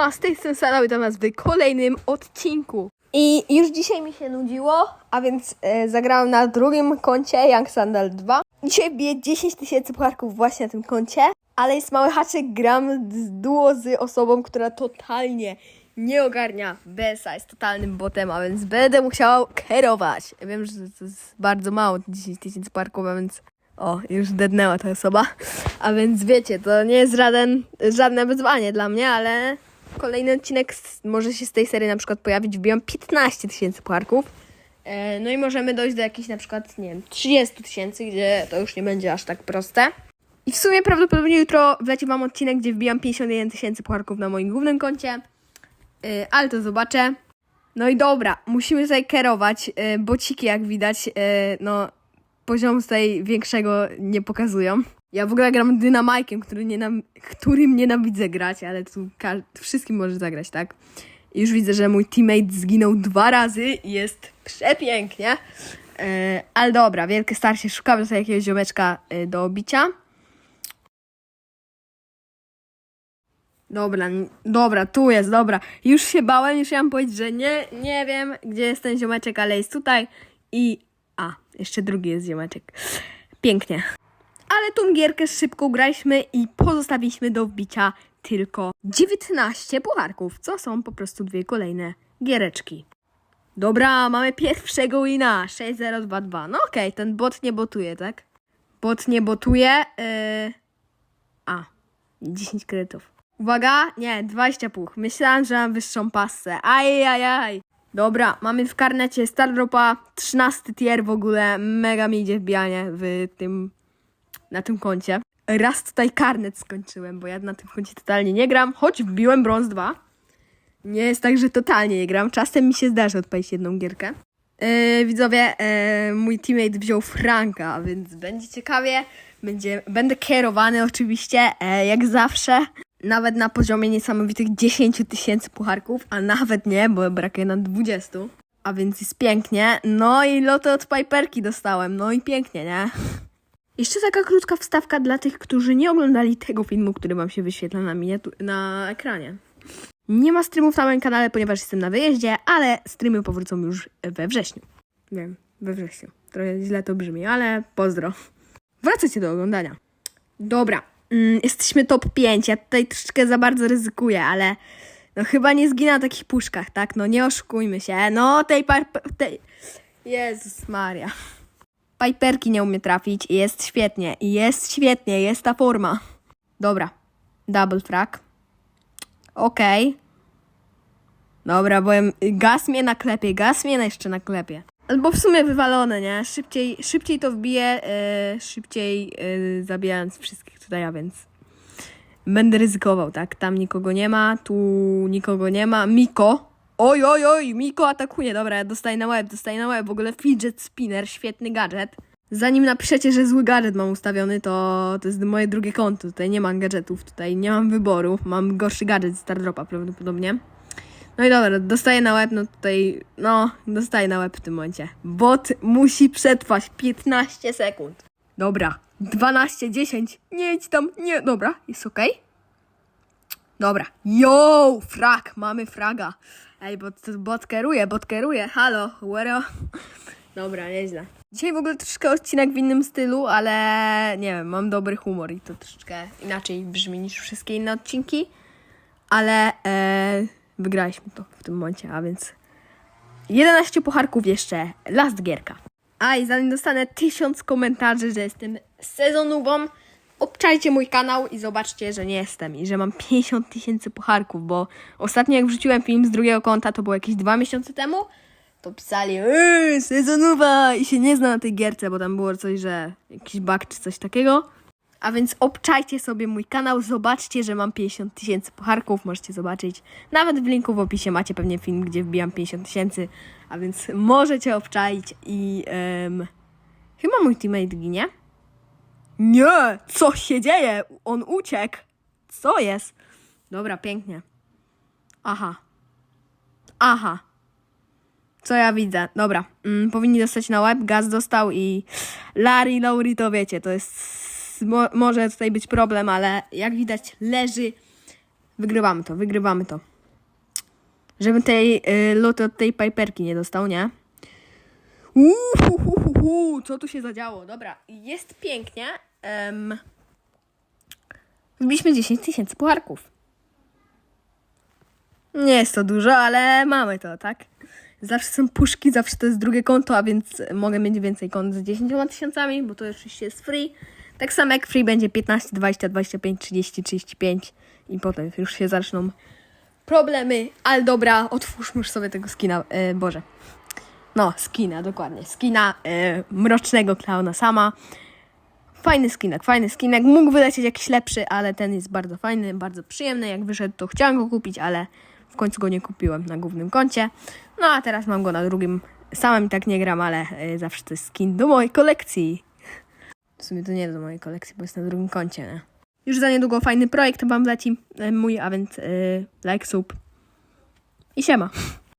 Siema, z tej strony Sara, witam was w kolejnym odcinku. I już dzisiaj mi się nudziło, a więc e, zagrałem na drugim koncie Young Sandal 2. Dzisiaj bije 10 tysięcy pucharków właśnie na tym koncie, ale jest mały haczyk, gram z duo z osobą, która totalnie nie ogarnia BSA, jest totalnym botem, a więc będę musiała kierować. Wiem, że to jest bardzo mało, 10 tysięcy pucharków, a więc o, już dednęła ta osoba. A więc wiecie, to nie jest żaden, żadne wyzwanie dla mnie, ale kolejny odcinek może się z tej serii na przykład pojawić. Wbijam 15 tysięcy pucharków. E, no i możemy dojść do jakichś na przykład, nie wiem, 30 tysięcy, gdzie to już nie będzie aż tak proste. I w sumie prawdopodobnie jutro wleci wam odcinek, gdzie wbijam 51 tysięcy pucharków na moim głównym koncie. E, ale to zobaczę. No i dobra, musimy tutaj kierować. E, bociki, jak widać, no poziomu tutaj większego nie pokazują. Ja w ogóle gram dynamajkiem, który nienam- którym nienawidzę grać, ale tu wszystkim może zagrać, tak? I już widzę, że mój teammate zginął dwa razy i jest przepięknie. E, ale dobra, wielkie starcie. Szukamy tutaj jakiegoś ziomeczka e, do obicia. Dobra, dobra, tu jest, dobra. Już się bałem, już chciałam powiedzieć, że nie, nie wiem, gdzie jest ten ziomeczek, ale jest tutaj i... A, jeszcze drugi jest ziomeczek. Pięknie. Ale tą gierkę szybko graliśmy i pozostawiliśmy do wbicia tylko 19 pucharków, co są po prostu dwie kolejne giereczki. Dobra, mamy pierwszego wina, 6022. No okej, ten bot nie botuje, tak? Bot nie botuje. Yy... A, 10 kredytów. Uwaga, nie, 20 puch. Myślałam, że mam wyższą passę. Ajajaj. Dobra, mamy w karnecie Stardropa, 13 tier w ogóle. Mega mi idzie wbijanie w tym, na tym koncie. Raz tutaj karnet skończyłem, bo ja na tym koncie totalnie nie gram, choć wbiłem brąz 2. Nie jest tak, że totalnie nie gram. Czasem mi się zdarzy odpalić jedną gierkę. Yy, widzowie, yy, mój teammate wziął Franka, więc będzie ciekawie. Będzie, będę kierowany oczywiście, e, jak zawsze. Nawet na poziomie niesamowitych 10 tysięcy pucharków, a nawet nie, bo brakuje nam 20. A więc jest pięknie. No i lotę od Piperki dostałem. No i pięknie, nie? Jeszcze taka krótka wstawka dla tych, którzy nie oglądali tego filmu, który wam się wyświetla na, miniatu- na ekranie. Nie ma streamów na moim kanale, ponieważ jestem na wyjeździe, ale streamy powrócą już we wrześniu. Wiem, we wrześniu. Trochę źle to brzmi, ale pozdro. Wracajcie do oglądania. Dobra, mm, jesteśmy top 5. Ja tutaj troszeczkę za bardzo ryzykuję, ale no chyba nie zginę na takich puszkach, tak? No nie oszukujmy się. No tej par... tej... Jezus Maria. Piperki nie umie trafić i jest świetnie. I jest świetnie, jest ta forma. Dobra, double frag. Okej. Dobra, bo gaz mnie naklepie, gaz mnie jeszcze naklepie. Albo w sumie wywalone, nie? Szybciej, szybciej to wbiję, e, szybciej e, zabijając wszystkich tutaj, a więc będę ryzykował, tak? Tam nikogo nie ma, tu nikogo nie ma. Miko. Oj, oj, oj, Miko atakuje. Dobra, dostaję na łeb, dostaję na łeb. W ogóle fidget spinner, świetny gadżet. Zanim napiszecie, że zły gadżet mam ustawiony, to to jest moje drugie konto. Tutaj nie mam gadżetów, tutaj nie mam wyboru. Mam gorszy gadżet z Stardropa prawdopodobnie. No i dobra, dostaję na łeb, no tutaj, no, dostaję na łeb w tym momencie. Bot musi przetrwać 15 sekund. Dobra, 12, 10, nie idź tam, nie, dobra, jest okej. Dobra, yo, frag, mamy fraga. Ej, bo to bot kieruje, bot kieruje, halo, where Dobra, nieźle. Dzisiaj w ogóle troszkę odcinek w innym stylu, ale nie wiem, mam dobry humor i to troszeczkę inaczej brzmi niż wszystkie inne odcinki. Ale e, wygraliśmy to w tym momencie, a więc 11 pucharków jeszcze, last gierka. A i zanim dostanę 1000 komentarzy, że jestem sezonową, obczajcie mój kanał i zobaczcie, że nie jestem i że mam 50 tysięcy pucharków, bo ostatnio jak wrzuciłem film z drugiego konta, to było jakieś dwa miesiące temu, to pisali, eee, sezonowa i się nie zna na tej gierce, bo tam było coś, że jakiś bug czy coś takiego. A więc obczajcie sobie mój kanał, zobaczcie, że mam 50 tysięcy pucharków, możecie zobaczyć. Nawet w linku w opisie macie pewnie film, gdzie wbijam 50 tysięcy, a więc możecie obczaić i em, chyba mój teammate ginie. Nie, co się dzieje? On uciekł. Co jest? Dobra, pięknie. Aha. Aha. Co ja widzę? Dobra, mm, powinni dostać na łeb, gaz dostał i Larry Lowry to wiecie, to jest, mo, może tutaj być problem, ale jak widać leży, wygrywamy to, wygrywamy to. Żebym tej y, loty od tej piperki nie dostał, nie? Uuu, co tu się zadziało? Dobra, jest pięknie. Um, wbiliśmy 10 tysięcy pucharków. Nie jest to dużo, ale mamy to, tak? Zawsze są puszki, zawsze to jest drugie konto, a więc mogę mieć więcej kont z 10 tysiącami, bo to oczywiście jest free. Tak samo jak free będzie 15, 20, 25, 30, 35 i potem już się zaczną problemy. Ale dobra, otwórzmy już sobie tego skina, e, Boże. No, skina, dokładnie. Skina e, mrocznego klauna sama. Fajny skinek, fajny skinek. Mógł wylecieć jakiś lepszy, ale ten jest bardzo fajny, bardzo przyjemny. Jak wyszedł, to chciałam go kupić, ale w końcu go nie kupiłem na głównym koncie. No a teraz mam go na drugim. Samym tak nie gram, ale e, zawsze to jest skin do mojej kolekcji. W sumie to nie do mojej kolekcji, bo jest na drugim koncie. Nie? Już za niedługo fajny projekt wam wleci e, mój, a więc e, like, sub i siema.